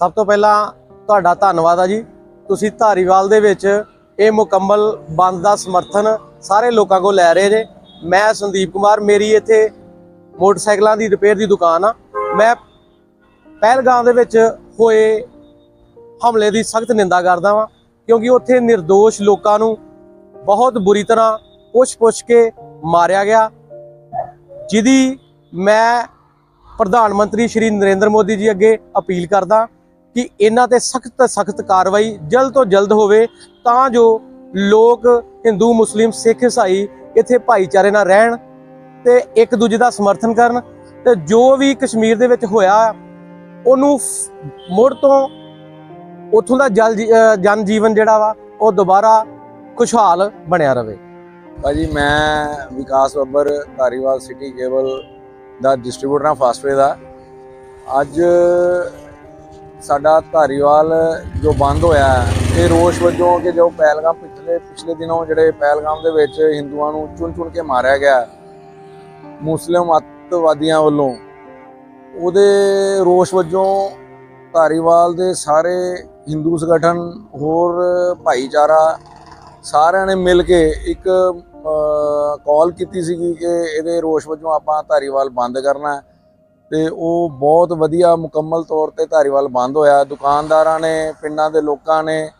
ਸਭ ਤੋਂ ਪਹਿਲਾਂ ਤੁਹਾਡਾ ਧੰਨਵਾਦ ਆ ਜੀ। ਤੁਸੀਂ ਧਾਰੀਵਾਲ ਦੇ ਵਿੱਚ ਇਹ ਮੁਕੰਮਲ ਬੰਦ ਦਾ ਸਮਰਥਨ ਸਾਰੇ ਲੋਕਾਂ ਕੋਲ ਲੈ ਰਹੇ ਨੇ ਮੈਂ ਸੰਦੀਪ ਕੁਮਾਰ, ਮੇਰੀ ਇੱਥੇ ਮੋਟਰਸਾਈਕਲਾਂ ਦੀ ਰਿਪੇਅਰ ਦੀ ਦੁਕਾਨ ਆ। ਮੈਂ ਪਹਿਲਗਾਮ ਦੇ ਵਿੱਚ ਹੋਏ ਹਮਲੇ ਦੀ ਸਖਤ ਨਿੰਦਾ ਕਰਦਾ ਵਾਂ, ਕਿਉਂਕਿ ਉੱਥੇ નિર્ਦੋਸ਼ ਲੋਕਾਂ ਨੂੰ ਬਹੁਤ ਬੁਰੀ ਤਰ੍ਹਾਂ ਪੁੱਛ-ਪੁੱਛ ਕੇ ਮਾਰਿਆ ਗਿਆ। ਜਿਹਦੀ ਮੈਂ ਪ੍ਰਧਾਨ ਮੰਤਰੀ ਸ਼੍ਰੀ ਨਰਿੰਦਰ ਮੋਦੀ ਜੀ ਅੱਗੇ ਅਪੀਲ ਕਰਦਾ। ਕਿ ਇਹਨਾਂ ਤੇ ਸਖਤ ਸਖਤ ਕਾਰਵਾਈ ਜਲਦ ਤੋਂ ਜਲਦ ਹੋਵੇ, ਤਾਂ ਜੋ ਲੋਕ ਹਿੰਦੂ, ਮੁਸਲਿਮ, ਸਿੱਖ, ਈਸਾਈ ਇੱਥੇ ਭਾਈਚਾਰੇ ਨਾਲ ਰਹਿਣ ਤੇ ਇੱਕ ਦੂਜੇ ਦਾ ਸਮਰਥਨ ਕਰਨ ਤੇ ਜੋ ਵੀ ਕਸ਼ਮੀਰ ਦੇ ਵਿੱਚ ਹੋਇਆ, ਉਹਨੂੰ ਮੁੜ ਤੋਂ ਉੱਥੋਂ ਦਾ ਜਲ ਜੀ- ਜਨ ਜੀਵਨ ਜਿਹੜਾ ਵਾ, ਉਹ ਦੁਬਾਰਾ ਖੁਸ਼ਹਾਲ ਬਣਿਆ ਰਵੇ। ਭਾਜੀ, ਮੈਂ ਵਿਕਾਸ ਬੱਬਰ ਧਾਰੀਵਾਲ ਸਿਟੀ ਕੇਬਲ ਦਾ ਡਿਸਟ੍ਰੀਬਿਊਟਰ ਹਾਂ, ਫਾਸਟਵੇ ਦਾ। ਅੱਜ ਸਾਡਾ ਧਾਰੀਵਾਲ ਜੋ ਬੰਦ ਹੋਇਆ ਇਹ ਰੋਸ਼ ਵਜੋਂ ਕਿ ਜੋ ਪਹਿਲਗਾਮ ਪਿਛਲੇ ਪਿਛਲੇ ਦਿਨੋਂ ਜਿਹੜੇ ਪਹਿਲਗਾਮ ਦੇ ਵਿੱਚ ਹਿੰਦੂਆਂ ਨੂੰ ਚੁਣ ਚੁਣ ਕੇ ਮਾਰਿਆ ਗਿਆ ਮੁਸਲਿਮ ਅੱਤਵਾਦੀਆਂ ਵੱਲੋਂ, ਉਹਦੇ ਰੋਸ਼ ਵਜੋਂ ਧਾਰੀਵਾਲ ਦੇ ਸਾਰੇ ਹਿੰਦੂ ਸੰਗਠਨ, ਹੋਰ ਭਾਈਚਾਰਾ ਸਾਰਿਆਂ ਨੇ ਮਿਲ ਕੇ ਇੱਕ ਕਾਲ ਕੀਤੀ ਸੀਗੀ ਕਿ ਇਹਦੇ ਰੋਸ਼ ਵਜੋਂ ਆਪਾਂ ਧਾਰੀਵਾਲ ਬੰਦ ਕਰਨਾ ਹੈ। ਤੇ ਉਹ ਬਹੁਤ ਵਧੀਆ ਮੁਕੰਮਲ ਤੌਰ ਤੇ ਧਾਰੀਵਾਲ ਬੰਦ ਹੋਇਆ। ਦੁਕਾਨਦਾਰਾਂ ਨੇ, ਪਿੰਡਾਂ ਦੇ ਲੋਕਾਂ ਨੇ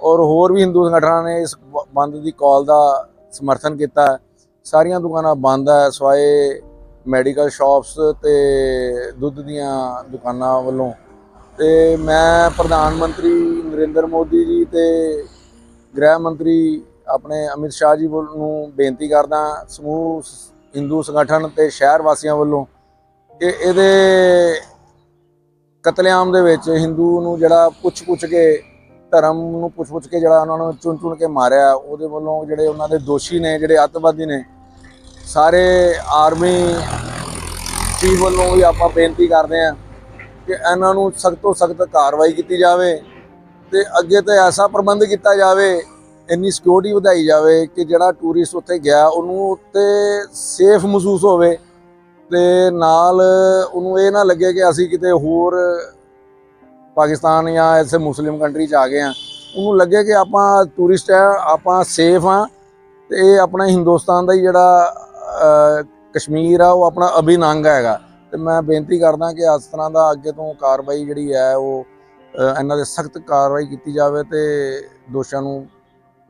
ਔਰ ਹੋਰ ਵੀ ਹਿੰਦੂ ਸੰਗਠਨਾਂ ਨੇ ਇਸ ਬ- ਬੰਦ ਦੀ ਕਾਲ ਦਾ ਸਮਰਥਨ ਕੀਤਾ। ਸਾਰੀਆਂ ਦੁਕਾਨਾਂ ਬੰਦ ਹੈ ਸਵਾਏ ਮੈਡੀਕਲ ਸ਼ਾਪਸ ਤੇ ਦੁੱਧ ਦੀਆਂ ਦੁਕਾਨਾਂ ਵੱਲੋਂ। ਤੇ ਮੈਂ ਪ੍ਰਧਾਨ ਮੰਤਰੀ ਨਰਿੰਦਰ ਮੋਦੀ ਜੀ ਤੇ ਗ੍ਰਹਿ ਮੰਤਰੀ ਆਪਣੇ ਅਮਿਤ ਸ਼ਾਹ ਜੀ ਵੱਲ ਨੂੰ ਬੇਨਤੀ ਕਰਦਾ ਸਮੂਹ ਹਿੰਦੂ ਸੰਗਠਨ ਤੇ ਸ਼ਹਿਰ ਵਾਸੀਆਂ ਵੱਲੋਂ ਕਿ ਇਹਦੇ ਕਤਲੇਆਮ ਦੇ ਵਿੱਚ ਹਿੰਦੂ ਨੂੰ ਜਿਹੜਾ ਪੁੱਛ-ਪੁੱਛ ਕੇ, ਧਰਮ ਨੂੰ ਪੁੱਛ-ਪੁੱਛ ਕੇ ਜਿਹੜਾ ਉਹਨਾਂ ਨੂੰ ਚੁਣ-ਚੁਣ ਕੇ ਮਾਰਿਆ, ਉਹਦੇ ਵੱਲੋਂ ਜਿਹੜੇ ਉਹਨਾਂ ਦੇ ਦੋਸ਼ੀ ਨੇ, ਜਿਹੜੇ ਅੱਤਵਾਦੀ ਨੇ, ਸਾਰੇ ਆਰਮੀ ਚੀਫ ਵੱਲੋਂ ਵੀ ਆਪਾਂ ਬੇਨਤੀ ਕਰਦੇ ਹਾਂ ਕਿ ਇਹਨਾਂ ਨੂੰ ਸਖਤ ਤੋਂ ਸਖਤ ਕਾਰਵਾਈ ਕੀਤੀ ਜਾਵੇ ਤੇ ਅੱਗੇ ਤੇ ਐਸਾ ਪ੍ਰਬੰਧ ਕੀਤਾ ਜਾਵੇ, ਇੰਨੀ ਸਿਕਿਉਰਿਟੀ ਵਧਾਈ ਜਾਵੇ ਕਿ ਜਿਹੜਾ ਟੂਰਿਸਟ ਉੱਥੇ ਗਿਆ, ਉਹਨੂੰ ਉੱਤੇ ਸੇਫ ਮਹਿਸੂਸ ਹੋਵੇ। ਤੇ ਨਾਲ ਉਹਨੂੰ ਇਹ ਨਾ ਲੱਗੇ ਕਿ ਅਸੀਂ ਕਿਤੇ ਹੋਰ ਪਾਕਿਸਤਾਨ ਜਾਂ ਐਸੇ ਮੁਸਲਿਮ ਕੰਟਰੀ 'ਚ ਆ ਗਏ ਆ ਉਹਨੂੰ ਲੱਗੇ ਕਿ ਆਪਾਂ ਟੂਰਿਸਟ ਆ, ਆਪਾਂ ਸੇਫ ਆ ਤੇ ਇਹ ਆਪਣਾ ਹਿੰਦੁਸਤਾਨ ਦਾ ਹੀ ਜਿਹੜਾ ਕਸ਼ਮੀਰ ਆ, ਉਹ ਆਪਣਾ ਅਭਿਨੰਗ ਹੈਗਾ। ਤੇ ਮੈਂ ਬੇਨਤੀ ਕਰਦਾ ਕਿ ਇਸ ਤਰ੍ਹਾਂ ਦਾ ਅੱਗੇ ਤੋਂ ਕਾਰਵਾਈ ਜਿਹੜੀ ਹੈ, ਉਹ ਇਹਨਾਂ ਦੇ ਸਖਤ ਕਾਰਵਾਈ ਕੀਤੀ ਜਾਵੇ ਤੇ ਦੋਸ਼ਾਂ ਨੂੰ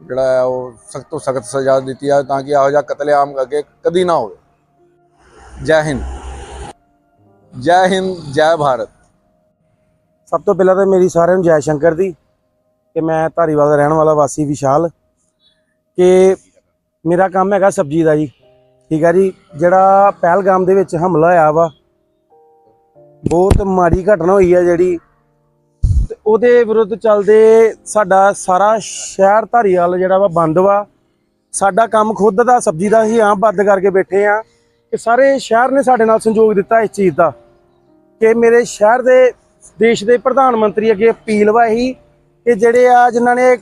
ਜਿਹੜਾ ਹੈ, ਉਹ ਸਖਤ ਤੋਂ ਸਖਤ ਸਜ਼ਾ ਦਿੱਤੀ ਜਾਵੇ ਤਾਂ ਕਿ ਇਹੋ ਜਿਹਾ ਕਤਲੇਆਮ ਅੱਗੇ ਕਦੀ ਨਾ ਹੋਵੇ। ਜੈ ਹਿੰਦ ਜੈ ਹਿੰਦ ਜੈ ਭਾਰਤ ਸਭ ਤੋਂ ਪਹਿਲਾਂ ਤਾਂ ਮੇਰੀ ਸਾਰਿਆਂ ਨੂੰ ਜੈ ਸ਼ੰਕਰ ਦੀ ਕਿ ਮੈਂ ਧਾਰੀਵਾਲ ਦਾ ਰਹਿਣ ਵਾਲਾ ਵਾਸੀ ਵਿਸ਼ਾਲ ਕਿ ਮੇਰਾ ਕੰਮ ਹੈਗਾ ਸਬਜ਼ੀ ਦਾ ਜੀ ਠੀਕ ਹੈ ਜੀ ਜਿਹੜਾ ਪਹਿਲਗਾਮ ਦੇ ਵਿੱਚ ਹਮਲਾ ਹੋਇਆ ਵਾ ਬਹੁਤ ਮਾੜੀ ਘਟਨਾ ਹੋਈ ਹੈ ਜਿਹੜੀ ਤੇ ਉਹਦੇ ਵਿਰੁੱਧ ਚੱਲਦੇ ਸਾਡਾ ਸਾਰਾ ਸ਼ਹਿਰ ਧਾਰੀਵਾਲ ਜਿਹੜਾ ਵਾ ਬੰਦ ਵਾ ਸਾਡਾ ਕੰਮ ਖੁਦ ਦਾ ਸਬਜ਼ੀ ਦਾ ਹੀ ਆਮ ਬੰਦ ਕਰਕੇ ਬੈਠੇ ਆ ਕਿ ਸਾਰੇ ਸ਼ਹਿਰ ਨੇ ਸਾਡੇ ਨਾਲ ਸੰਯੋਗ ਦਿੱਤਾ ਇਸ ਚੀਜ਼ ਦਾ ਕਿ ਮੇਰੇ ਸ਼ਹਿਰ ਦੇ ਦੇਸ਼ ਦੇ ਪ੍ਰਧਾਨ ਮੰਤਰੀ ਅੱਗੇ ਅਪੀਲ ਵਾ ਇਹੀ ਕਿ ਜਿਹੜੇ ਆ ਜਿਨ੍ਹਾਂ ਨੇ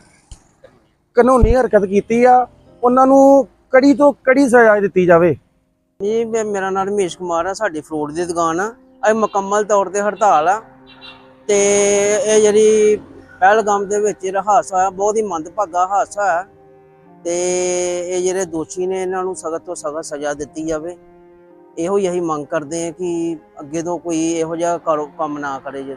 ਕਾਨੂੰਨੀ ਹਰਕਤ ਕੀਤੀ ਆ, ਉਹਨਾਂ ਨੂੰ ਕੜੀ ਤੋਂ ਕੜੀ ਸਜ਼ਾ ਦਿੱਤੀ ਜਾਵੇ। ਜੀ ਮੇਰਾ ਨਾਮ ਰਮੇਸ਼ ਕੁਮਾਰ ਆ, ਸਾਡੀ ਫਰੂਟ ਦੀ ਦੁਕਾਨ ਆ। ਅੱਜ ਮੁਕੰਮਲ ਤੌਰ ਤੇ ਹੜਤਾਲ ਆ ਤੇ ਇਹ ਜਿਹੜੀ ਪਹਿਲਗਾਮ ਦੇ ਵਿੱਚ ਜਿਹੜਾ ਹਾਦਸਾ ਆ ਬਹੁਤ ਹੀ ਮੰਦਭਾਗਾ ਹਾਦਸਾ ਹੈ ਤੇ ਇਹ ਜਿਹੜੇ ਦੋਸ਼ੀ ਨੇ, ਇਹਨਾਂ ਨੂੰ ਸਖਤ ਤੋਂ ਸਖਤ ਸਜ਼ਾ ਦਿੱਤੀ ਜਾਵੇ। ਇਹੋ ਹੀ ਅਸੀਂ ਮੰਗ ਕਰਦੇ ਹਾਂ ਕਿ ਅੱਗੇ ਤੋਂ ਕੋਈ ਇਹੋ ਜਿਹਾ ਕਾਰੋ ਕੰਮ ਨਾ ਕਰੇ ਜੇ।